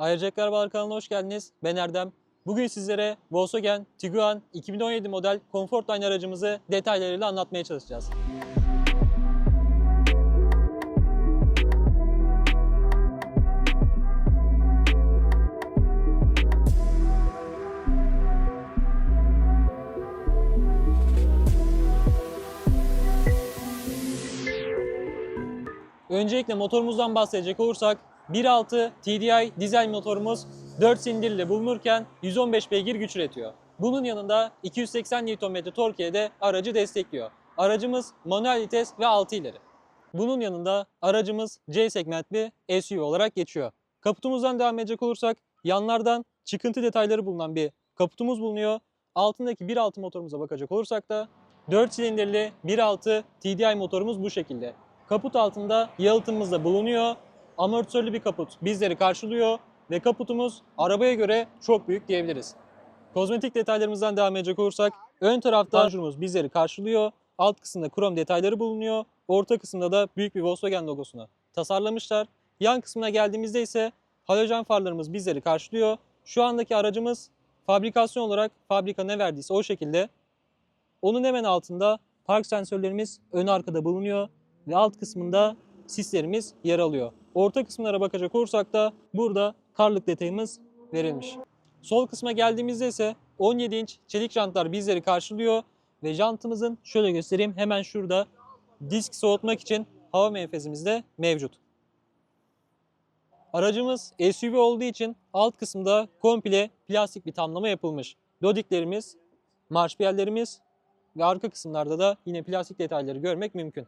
Ayrıca Arabalar kanalına hoş geldiniz. Ben Erdem. Bugün sizlere Volkswagen Tiguan 2017 model Comfortline aracımızı detaylarıyla anlatmaya çalışacağız. Öncelikle motorumuzdan bahsedecek olursak 1.6 TDI dizel motorumuz 4 silindirle bulunurken 115 beygir güç üretiyor. Bunun yanında 280 Nm tork ile de aracı destekliyor. Aracımız manuel vites ve 6 ileri. Bunun yanında aracımız C segment bir SUV olarak geçiyor. Kaputumuzdan devam edecek olursak yanlardan çıkıntı detayları bulunan bir kaputumuz bulunuyor. Altındaki 1.6 motorumuza bakacak olursak da 4 silindirli 1.6 TDI motorumuz bu şekilde. Kaput altında yalıtımımız da bulunuyor. Amortisörlü bir kaput bizleri karşılıyor ve kaputumuz arabaya göre çok büyük diyebiliriz. Kozmetik detaylarımızdan devam edecek olursak ön tarafta panjurumuz bizleri karşılıyor. Alt kısımda krom detayları bulunuyor. Orta kısımda da büyük bir Volkswagen logosunu tasarlamışlar. Yan kısmına geldiğimizde ise halojen farlarımız bizleri karşılıyor. Şu andaki aracımız fabrikasyon olarak fabrika ne verdiyse o şekilde. Onun hemen altında park sensörlerimiz ön arkada bulunuyor ve alt kısmında sislerimiz yer alıyor. Orta kısımlara bakacak olursak da burada karlık detayımız verilmiş. Sol kısma geldiğimizde ise 17 inç çelik jantlar bizleri karşılıyor ve jantımızın şöyle göstereyim hemen şurada disk soğutmak için hava menfezimiz de mevcut. Aracımız SUV olduğu için alt kısımda komple plastik bir tamlama yapılmış. Dodiklerimiz, marşpiyerlerimiz ve arka kısımlarda da yine plastik detayları görmek mümkün.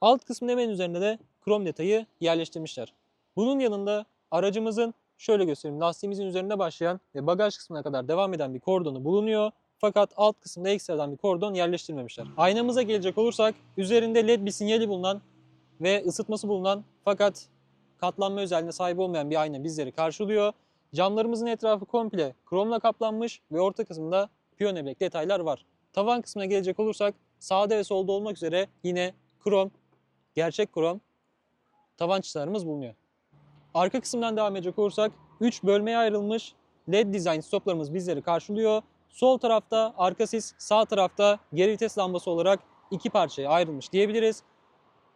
Alt kısmın hemen üzerinde de krom detayı yerleştirmişler. Bunun yanında aracımızın şöyle göstereyim lastiğimizin üzerinde başlayan ve bagaj kısmına kadar devam eden bir kordonu bulunuyor. Fakat alt kısımda ekstradan bir kordon yerleştirmemişler. Aynamıza gelecek olursak üzerinde led bir sinyali bulunan ve ısıtması bulunan fakat katlanma özelliğine sahip olmayan bir ayna bizleri karşılıyor. Camlarımızın etrafı komple kromla kaplanmış ve orta kısmında piyano black detaylar var. Tavan kısmına gelecek olursak sağda ve solda olmak üzere yine krom, gerçek krom tavan çıtalarımız bulunuyor. Arka kısımdan devam edecek olursak 3 bölmeye ayrılmış LED dizayn stoplarımız bizleri karşılıyor. Sol tarafta arka sis, sağ tarafta geri vites lambası olarak iki parçaya ayrılmış diyebiliriz.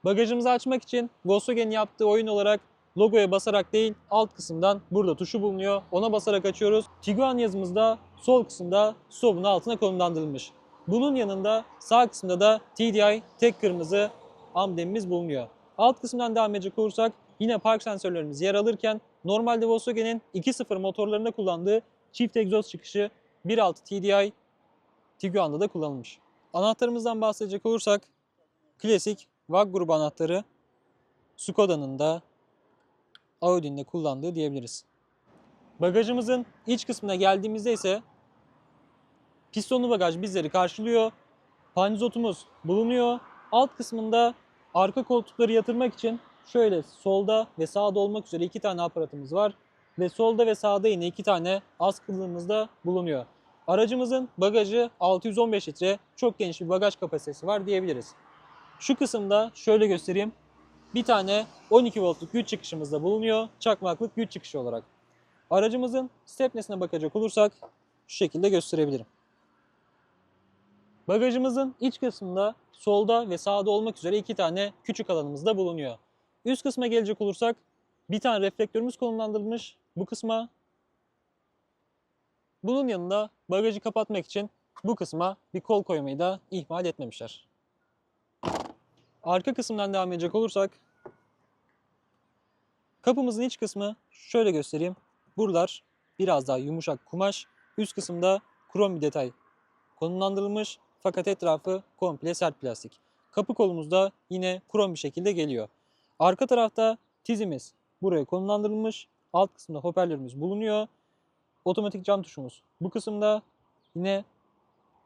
Bagajımızı açmak için Volkswagen'in yaptığı oyun olarak logoya basarak değil alt kısımdan burada tuşu bulunuyor. Ona basarak açıyoruz. Tiguan yazımız da sol kısımda stopun altına konumlandırılmış. Bunun yanında sağ kısımda da TDI tek kırmızı amblemimiz bulunuyor. Alt kısımdan devam edecek olursak yine park sensörlerimiz yer alırken normalde Volkswagen'in 2.0 motorlarında kullandığı çift egzoz çıkışı 1.6 TDI Tiguan'da da kullanılmış. Anahtarımızdan bahsedecek olursak klasik VAG grubu anahtarı Skoda'nın da Audi'nin de kullandığı diyebiliriz. Bagajımızın iç kısmına geldiğimizde ise pistonlu bagaj bizleri karşılıyor. Panzotumuz bulunuyor. Alt kısmında arka koltukları yatırmak için şöyle solda ve sağda olmak üzere iki tane aparatımız var. Ve solda ve sağda yine iki tane askılığımız da bulunuyor. Aracımızın bagajı 615 litre çok geniş bir bagaj kapasitesi var diyebiliriz. Şu kısımda şöyle göstereyim. Bir tane 12 voltluk güç çıkışımız da bulunuyor. Çakmaklık güç çıkışı olarak. Aracımızın stepnesine bakacak olursak şu şekilde gösterebilirim. Bagajımızın iç kısmında solda ve sağda olmak üzere iki tane küçük alanımız da bulunuyor. Üst kısma gelecek olursak bir tane reflektörümüz konumlandırılmış bu kısma. Bunun yanında bagajı kapatmak için bu kısma bir kol koymayı da ihmal etmemişler. Arka kısımdan devam edecek olursak kapımızın iç kısmı şöyle göstereyim. Buralar biraz daha yumuşak kumaş. Üst kısımda krom bir detay konumlandırılmış fakat etrafı komple sert plastik. Kapı kolumuzda yine krom bir şekilde geliyor. Arka tarafta tizimiz buraya konumlandırılmış. Alt kısımda hoparlörümüz bulunuyor. Otomatik cam tuşumuz bu kısımda. Yine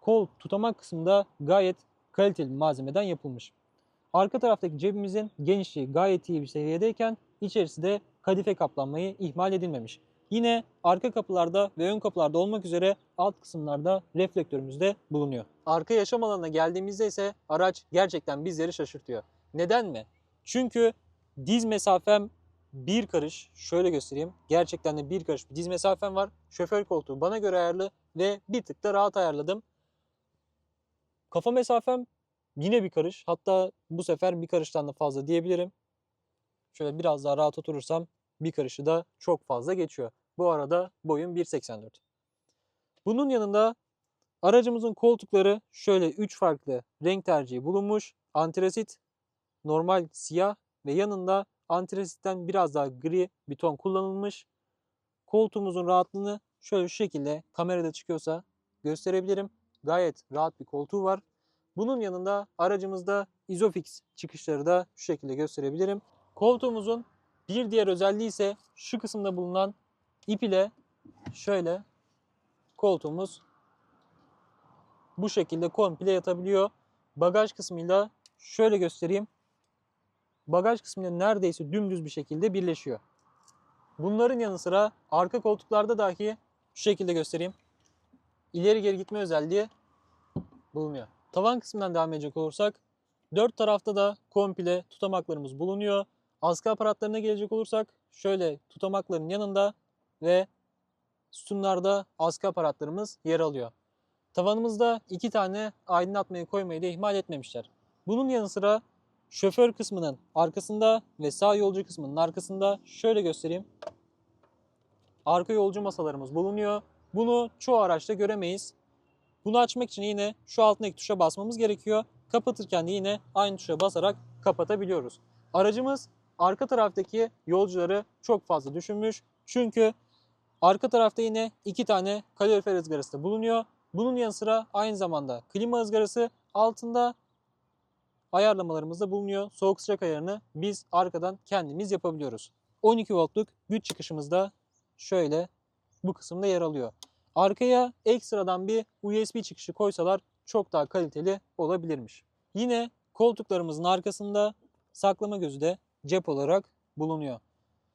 kol tutamak kısmında gayet kaliteli malzemeden yapılmış. Arka taraftaki cebimizin genişliği gayet iyi bir seviyedeyken içerisi de kadife kaplanmayı ihmal edilmemiş. Yine arka kapılarda ve ön kapılarda olmak üzere alt kısımlarda reflektörümüz de bulunuyor. Arka yaşam alanına geldiğimizde ise araç gerçekten bizleri şaşırtıyor. Neden mi? Çünkü diz mesafem bir karış şöyle göstereyim. Gerçekten de bir karış bir diz mesafem var. Şoför koltuğu bana göre ayarlı ve bir tık da rahat ayarladım. Kafa mesafem yine bir karış. Hatta bu sefer bir karıştan da fazla diyebilirim. Şöyle biraz daha rahat oturursam bir karışı da çok fazla geçiyor. Bu arada boyum 1.84. Bunun yanında aracımızın koltukları şöyle 3 farklı renk tercihi bulunmuş. Antrasit, normal siyah ve yanında antrasitten biraz daha gri bir ton kullanılmış. Koltuğumuzun rahatlığını şöyle şu şekilde kamerada çıkıyorsa gösterebilirim. Gayet rahat bir koltuğu var. Bunun yanında aracımızda Isofix çıkışları da şu şekilde gösterebilirim. Koltuğumuzun bir diğer özelliği ise şu kısımda bulunan ip ile şöyle koltuğumuz bu şekilde komple yatabiliyor. Bagaj kısmıyla şöyle göstereyim. Bagaj kısmıyla neredeyse dümdüz bir şekilde birleşiyor. Bunların yanı sıra arka koltuklarda dahi şu şekilde göstereyim. İleri geri gitme özelliği bulunuyor. Tavan kısmından devam edecek olursak dört tarafta da komple tutamaklarımız bulunuyor. Askı aparatlarına gelecek olursak şöyle tutamakların yanında ve sütunlarda askı aparatlarımız yer alıyor. Tavanımızda iki tane aydınlatmayı koymayı da ihmal etmemişler. Bunun yanı sıra şoför kısmının arkasında ve sağ yolcu kısmının arkasında şöyle göstereyim. Arka yolcu masalarımız bulunuyor. Bunu çoğu araçta göremeyiz. Bunu açmak için yine şu altındaki tuşa basmamız gerekiyor. Kapatırken de yine aynı tuşa basarak kapatabiliyoruz. Aracımız arka taraftaki yolcuları çok fazla düşünmüş. Çünkü arka tarafta yine iki tane kalorifer ızgarası da bulunuyor. Bunun yanı sıra aynı zamanda klima ızgarası altında ayarlamalarımız da bulunuyor. Soğuk sıcak ayarını biz arkadan kendimiz yapabiliyoruz. 12 voltluk güç çıkışımız da şöyle bu kısımda yer alıyor. Arkaya ekstradan bir USB çıkışı koysalar çok daha kaliteli olabilirmiş. Yine koltuklarımızın arkasında saklama gözü de cep olarak bulunuyor.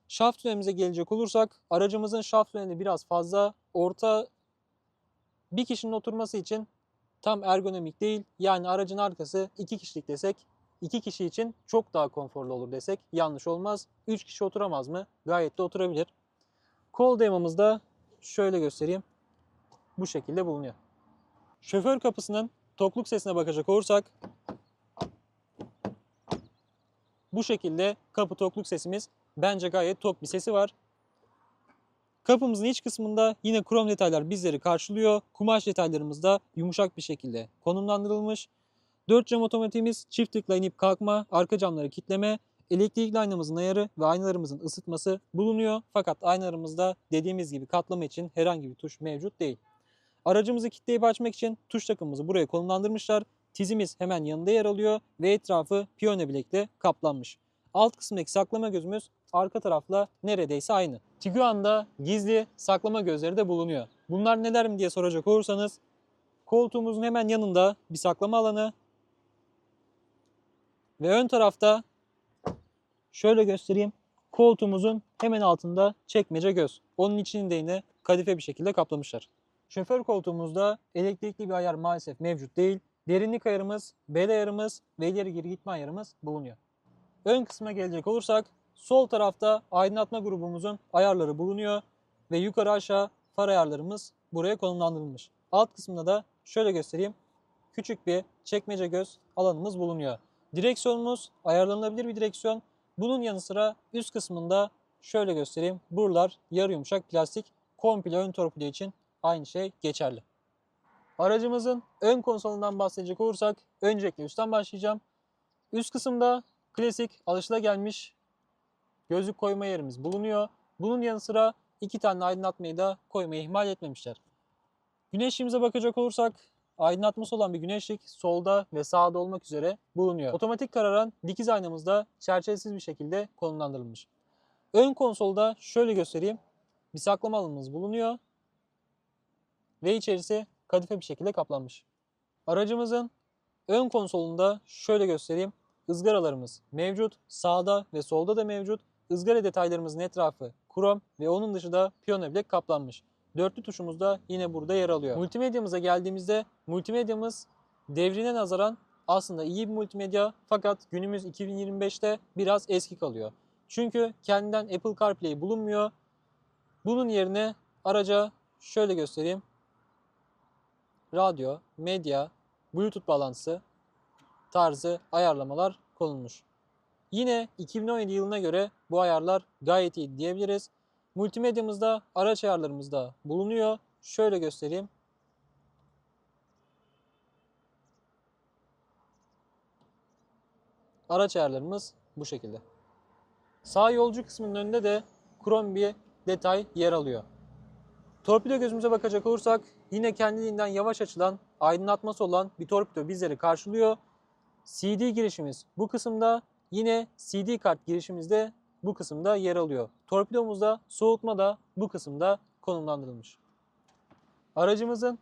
Şaft tünelimize gelecek olursak aracımızın şaft tüneli biraz fazla orta bir kişinin oturması için tam ergonomik değil. Yani aracın arkası 2 kişilik desek 2 kişi için çok daha konforlu olur desek yanlış olmaz. 3 kişi oturamaz mı? Gayet de oturabilir. Kol dayamamız da şöyle göstereyim. Bu şekilde bulunuyor. Şoför kapısının tokluk sesine bakacak olursak bu şekilde kapı tokluk sesimiz bence gayet tok bir sesi var. Kapımızın iç kısmında yine krom detaylar bizleri karşılıyor. Kumaş detaylarımız da yumuşak bir şekilde konumlandırılmış. 4 cam otomatiğimiz çift tıkla inip kalkma, arka camları kitleme, elektrikli aynamızın ayarı ve aynalarımızın ısıtması bulunuyor. Fakat aynalarımızda dediğimiz gibi katlama için herhangi bir tuş mevcut değil. Aracımızı kilitleyip açmak için tuş takımımızı buraya konumlandırmışlar. Tizimiz hemen yanında yer alıyor ve etrafı piyone bilekle kaplanmış. Alt kısımdaki saklama gözümüz arka tarafla neredeyse aynı. Tiguan'da gizli saklama gözleri de bulunuyor. Bunlar neler mi diye soracak olursanız koltuğumuzun hemen yanında bir saklama alanı ve ön tarafta şöyle göstereyim. Koltuğumuzun hemen altında çekmece göz. Onun içini de yine kadife bir şekilde kaplamışlar. Şoför koltuğumuzda elektrikli bir ayar maalesef mevcut değil. Derinlik ayarımız, bel ayarımız ve ileri geri gitme ayarımız bulunuyor. Ön kısma gelecek olursak sol tarafta aydınlatma grubumuzun ayarları bulunuyor ve yukarı aşağı far ayarlarımız buraya konumlandırılmış. Alt kısmında da şöyle göstereyim. Küçük bir çekmece göz alanımız bulunuyor. Direksiyonumuz ayarlanabilir bir direksiyon. Bunun yanı sıra üst kısmında şöyle göstereyim. Buralar yarı yumuşak plastik. Komple ön torpido için aynı şey geçerli. Aracımızın ön konsolundan bahsedecek olursak öncelikle üstten başlayacağım. Üst kısımda klasik alışılagelmiş gözlük koyma yerimiz bulunuyor. Bunun yanı sıra iki tane aydınlatmayı da koymayı ihmal etmemişler. Güneşliğimize bakacak olursak aydınlatması olan bir güneşlik solda ve sağda olmak üzere bulunuyor. Otomatik kararan dikiz aynamız da çerçevesiz bir şekilde konumlandırılmış. Ön konsolda şöyle göstereyim. Bir saklama alanımız bulunuyor. Ve içerisi kadife bir şekilde kaplanmış. Aracımızın ön konsolunda şöyle göstereyim. Izgaralarımız mevcut. Sağda ve solda da mevcut. Izgara detaylarımızın etrafı krom ve onun dışı da piyano bilek kaplanmış. Dörtlü tuşumuz da yine burada yer alıyor. Multimedyamıza geldiğimizde multimedyamız devrine nazaran aslında iyi bir multimedya fakat günümüz 2025'te biraz eski kalıyor. Çünkü kendinden Apple CarPlay bulunmuyor. Bunun yerine araca şöyle göstereyim. Radyo, medya, Bluetooth bağlantısı tarzı ayarlamalar konulmuş. Yine 2017 yılına göre bu ayarlar gayet iyi diyebiliriz. Multimedyamızda araç ayarlarımızda bulunuyor. Şöyle göstereyim. Araç ayarlarımız bu şekilde. Sağ yolcu kısmının önünde de krom bir detay yer alıyor. Torpido gözümüze bakacak olursak yine kendiliğinden yavaş açılan, aydınlatması olan bir torpido bizleri karşılıyor. CD girişimiz bu kısımda, yine CD kart girişimiz de bu kısımda yer alıyor. Torpidomuzda soğutma da bu kısımda konumlandırılmış. Aracımızın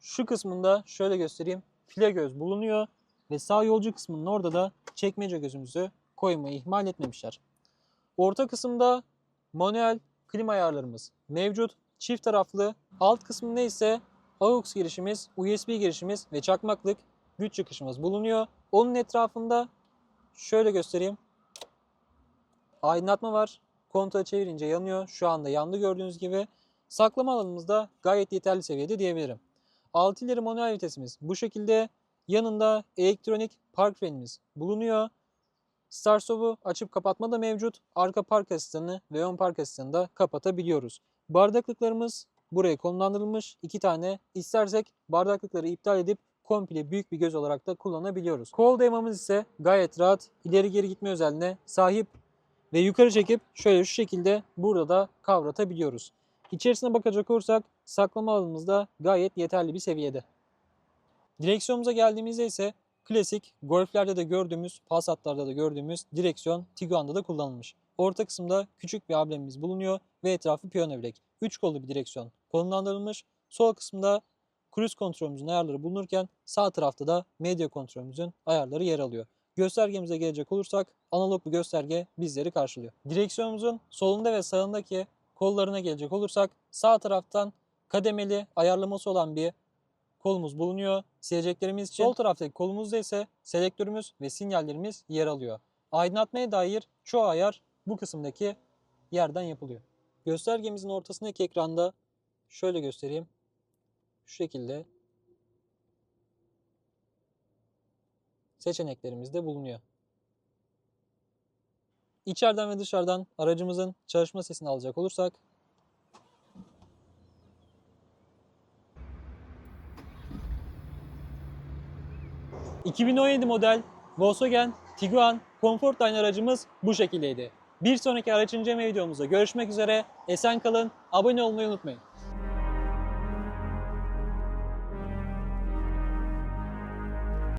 şu kısmında şöyle göstereyim. File göz bulunuyor ve sağ yolcu kısmının orada da çekmece gözümüzü koymayı ihmal etmemişler. Orta kısımda manuel klima ayarlarımız mevcut. Çift taraflı. Alt kısmında ise AUX girişimiz, USB girişimiz ve çakmaklık güç çıkışımız bulunuyor. Onun etrafında şöyle göstereyim. Aydınlatma var. Kontağı çevirince yanıyor. Şu anda yandı gördüğünüz gibi. Saklama alanımız da gayet yeterli seviyede diyebilirim. 6 ileri manuel vitesimiz bu şekilde. Yanında elektronik park frenimiz bulunuyor. Start stop'u açıp kapatma da mevcut. Arka park asistanı ve ön park asistanı da kapatabiliyoruz. Bardaklıklarımız buraya konumlandırılmış. iki tane. İstersek bardaklıkları iptal edip komple büyük bir göz olarak da kullanabiliyoruz. Kol dayamamız ise gayet rahat. ileri geri gitme özelliğine sahip ve yukarı çekip şöyle şu şekilde burada da kavratabiliyoruz. İçerisine bakacak olursak saklama alanımız da gayet yeterli bir seviyede. Direksiyonumuza geldiğimizde ise klasik Golf'lerde de gördüğümüz, Passat'larda da gördüğümüz direksiyon Tiguan'da da kullanılmış. Orta kısımda küçük bir amblemimiz bulunuyor ve etrafı piyano bilek. 3 kollu bir direksiyon konumlandırılmış. Sol kısımda cruise kontrolümüzün ayarları bulunurken sağ tarafta da medya kontrolümüzün ayarları yer alıyor. Göstergemize gelecek olursak analog bir gösterge bizleri karşılıyor. Direksiyonumuzun solunda ve sağındaki kollarına gelecek olursak sağ taraftan kademeli ayarlaması olan bir kolumuz bulunuyor. Sileceklerimiz için. Sol taraftaki kolumuzda ise selektörümüz ve sinyallerimiz yer alıyor. Aydınlatmaya dair çoğu ayar bu kısımdaki yerden yapılıyor. Göstergemizin ortasındaki ekranda şöyle göstereyim. Şu şekilde seçeneklerimiz de bulunuyor. İçeriden ve dışarıdan aracımızın çalışma sesini alacak olursak ...2017 model Volkswagen Tiguan Comfortline aracımız bu şekildeydi. Bir sonraki araç inceleme videomuzda görüşmek üzere. Esen kalın, abone olmayı unutmayın.